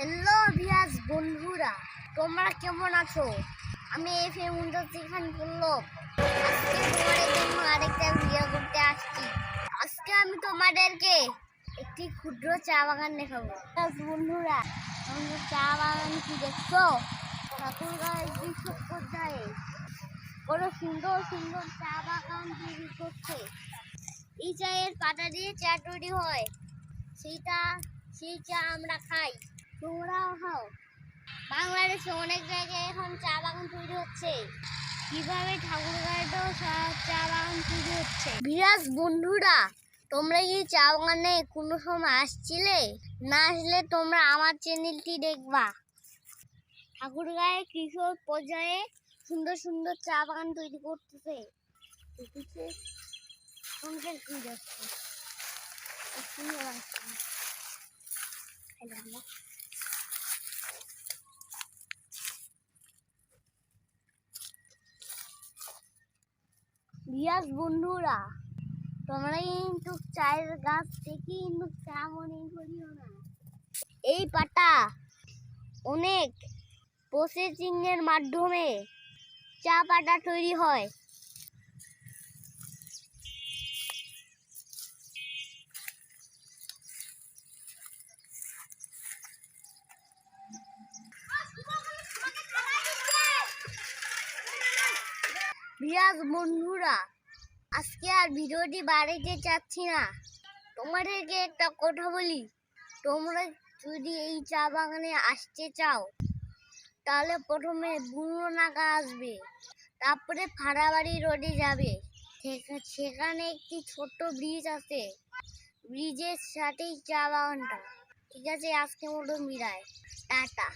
Hello ভিয়াস বন্ধুরা, তোমরা কেমন আছো? আমি এফ এম উনচল্লিশ খান পল্লব আজকে তোমাদের জন্য আরেকটা ভিডিও করতে আসছি। আজকে আমি তোমাদেরকে একটি ক্ষুদ্র চা বাগান দেখাবো। বন্ধুরা, তোমরা চা বাগান কি দেখছ? ঠাকুরগাঁও কৃষক পর্যায়ে বড় সুন্দর সুন্দর চা বাগান তৈরি করছে। এই চায়ের পাতা দিয়ে চা তৈরি হয়। সেইটা, সেই চা আমরা খাই। তোমরাও খাও বাংলাদেশে অনেক জায়গায় এখন চা বাগান তৈরি হচ্ছে। কীভাবে ঠাকুরগাঁয়েতেও চা- বাগান তৈরি হচ্ছে? বিরাজ, বন্ধুরা, তোমরা কি চা বাগানে কোনো সময় আসছিলে? না আসলে তোমরা আমার চ্যানেলটি দেখবা। ঠাকুরগাঁয়ে কৃষক পর্যায়ে সুন্দর সুন্দর চা বাগান তৈরি করতেছে। দেখেছে? রিয়াজ বন্ধুরা, তোমরা কিন্তু চায়ের গাছ থেকে কিন্তু চা মনে করিও না। এই পাতা অনেক প্রসেসিং এর মাধ্যমে চা পাতা তৈরি হয়। রিয়াজ বন্ধুরা, আজকে আর ভিডিওটি বাড়িতে চাচ্ছি না। তোমাদেরকে একটা কথা বলি, তোমরা যদি এই চা বাগানে আসতে চাও, তাহলে প্রথমে বুড়ো নাকা আসবে, তারপরে ফাড়াবাড়ি রোডে যাবে। সেখা- সেখানে একটি ছোট্ট ব্রিজ আছে, ব্রিজের সাথেই চা বাগানটা। ঠিক আছে আজকে মতো বিদায়। টাটা।